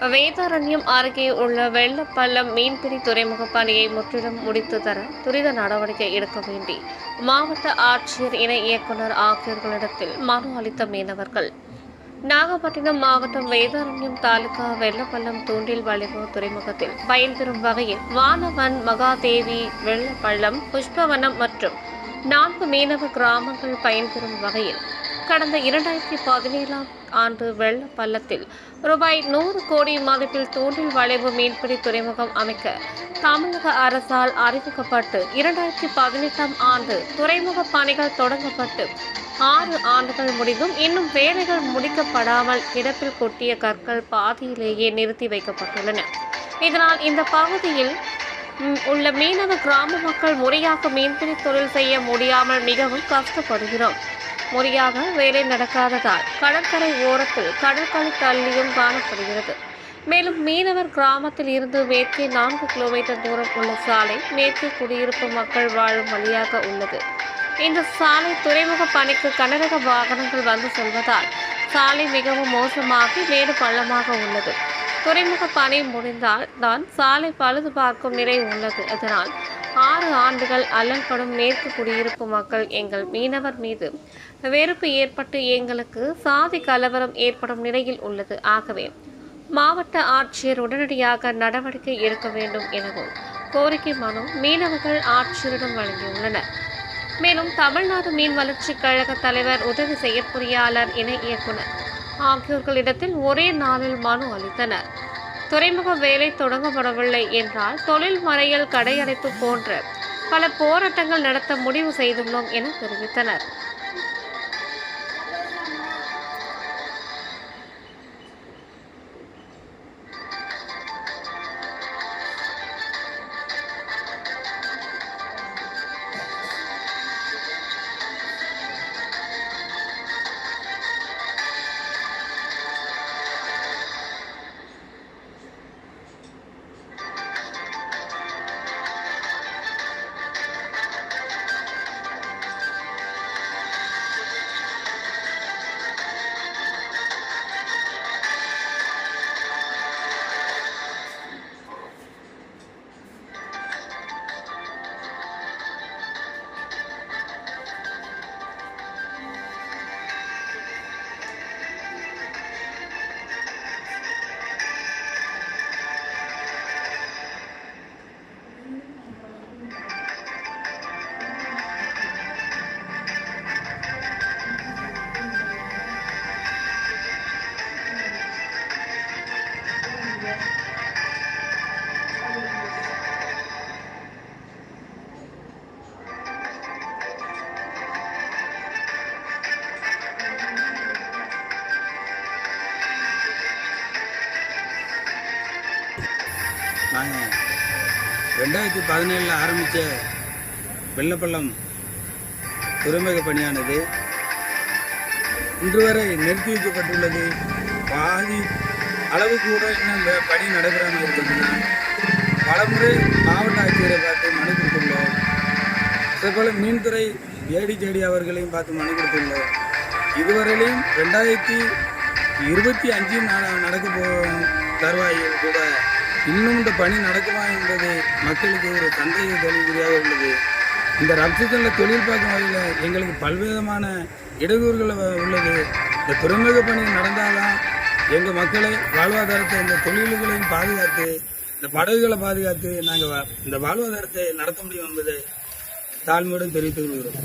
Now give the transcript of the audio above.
வேதாரண்யம் அருகே உள்ள வெள்ளப்பள்ளம் மீன்பிடி துறைமுக பணியை முற்றிலும் முடித்து தர துரித நடவடிக்கை எடுக்க வேண்டி மாவட்ட ஆட்சியர் இணை இயக்குனர் ஆகியோர்களிடத்தில் மனு அளித்த மீனவர்கள். நாகப்பட்டினம் மாவட்டம் வேதாரண்யம் தாலுகா வெள்ளப்பள்ளம் தூண்டில் வளைவு துறைமுகத்தில் பயன்பெறும் வகையில் வானவன் மகாதேவி வெள்ளப்பள்ளம் புஷ்பவனம் மற்றும் நான்கு மீனவ கிராமங்கள் பயன்பெறும் வகையில் கடந்த இரண்டாயிரத்தி பதினேழாம் ஆண்டு வெள்ள பள்ளத்தில் ரூபாய் நூறு கோடி மதிப்பில் தூண்டில் வளைவு மீன்பிடி துறைமுகம் அமைக்க தமிழக அரசால் அறிவிக்கப்பட்டு இரண்டாயிரத்தி பதினெட்டாம் ஆண்டு துறைமுக பணிகள் தொடங்கப்பட்டு ஆறு ஆண்டுகள் முடிந்தும் இன்னும் வேலைகள் முடிக்கப்படாமல் கிடப்பில் கொட்டிய கற்கள் பாதியிலேயே நிறுத்தி வைக்கப்பட்டுள்ளன. இதனால் இந்த பகுதியில் உள்ள மீனவ கிராம மக்கள் முறையாக மீன்பிடி தொழில் செய்ய முடியாமல் மிகவும் கஷ்டப்படுகிறோம். முறையாக வேலை நடக்காததால் கடற்கரை ஓரத்தில் கடற்கரை தள்ளியும் காணப்படுகிறது. மேலும் மீனவர் கிராமத்தில் இருந்து மேற்கே நான்கு கிலோமீட்டர் தூரம் உள்ள சாலை மேற்கே குடியிருப்பு மக்கள் வாழும் வழியாக உள்ளது. இந்த சாலை துறைமுக பணிக்கு கனரக வாகனங்கள் வந்து செல்வதால் சாலை மிகவும் மோசமாகி மேடு பள்ளமாக உள்ளது. துறைமுக பணி முடிந்தால் தான் சாலை பழுது பார்க்கும் நிலை உள்ளது. அதனால் ஆறு ஆண்டுகள் அல்லல்படும் மேற்கு குடியிருப்பு மக்கள் எங்கள் மீனவர் மீது. வெறுப்பு ஏற்பட்டு எங்களுக்கு சாதி கலவரம் ஏற்படும் நிலையில் உள்ளது. ஆகவே மாவட்ட ஆட்சியர் உடனடியாக நடவடிக்கை எடுக்க வேண்டும் எனவும் கோரிக்கை மனு மீனவர்கள் ஆட்சியரிடம் வழங்கியுள்ளனர். மேலும் தமிழ்நாடு மீன் வளர்ச்சிக் கழக தலைவர் உதவி செயற்பொறியாளர் இணை இயக்குனர் ஆகியோர்களிடத்தில் ஒரே நாளில் மனு அளித்தனர். துறைமுக வேலை தொடங்கப்படவில்லை என்றால் தொழில் மறையல் கடையடைப்பு போன்ற பல போராட்டங்கள் நடத்த முடிவு செய்துள்ளோம் என தெரிவித்தனர். நாங்கள் ரெண்டாயிரத்தி பதினேழில் ஆரம்பித்த வெள்ளப்பள்ளம் துறைமுக பணியானது இன்று வரை நிறுத்தி வைக்கப்பட்டுள்ளது. பாதி அளவு கூட இன்னும் இந்த பணி நடைபெறாமல் இருக்கிறது பலமுறை மாவட்ட ஆட்சியரை பார்த்து மனு கொடுத்துள்ளோம். அதேபோல் மீன்துறை ஏடிஜேடி அவர்களையும் பார்த்து மனு கொடுத்துள்ளோம். இதுவரையிலும் ரெண்டாயிரத்தி இருபத்தி அஞ்சு நடக்க போ தருவாயில் கூட இன்னும் இந்த பணி நடக்குமா என்பது மக்களுக்கு ஒரு சந்தேக கேள்விக்குறியாக உள்ளது. இந்த ரப்சிக்கல்ல தொழில் பார்க்கும் வகையில் எங்களுக்கு பல்விதமான இடையூறுகள் உள்ளது. இந்த துறைமுக பணி நடந்தால்தான் எங்கள் மக்களை வாழ்வாதாரத்தை இந்த தொழில்களையும் பாதுகாத்து இந்த படகுகளை பாதுகாத்து நாங்கள் இந்த வாழ்வாதாரத்தை நடத்த முடியும் என்பதை தாழ்மையுடன் தெரிவித்துக் கொள்கிறோம்.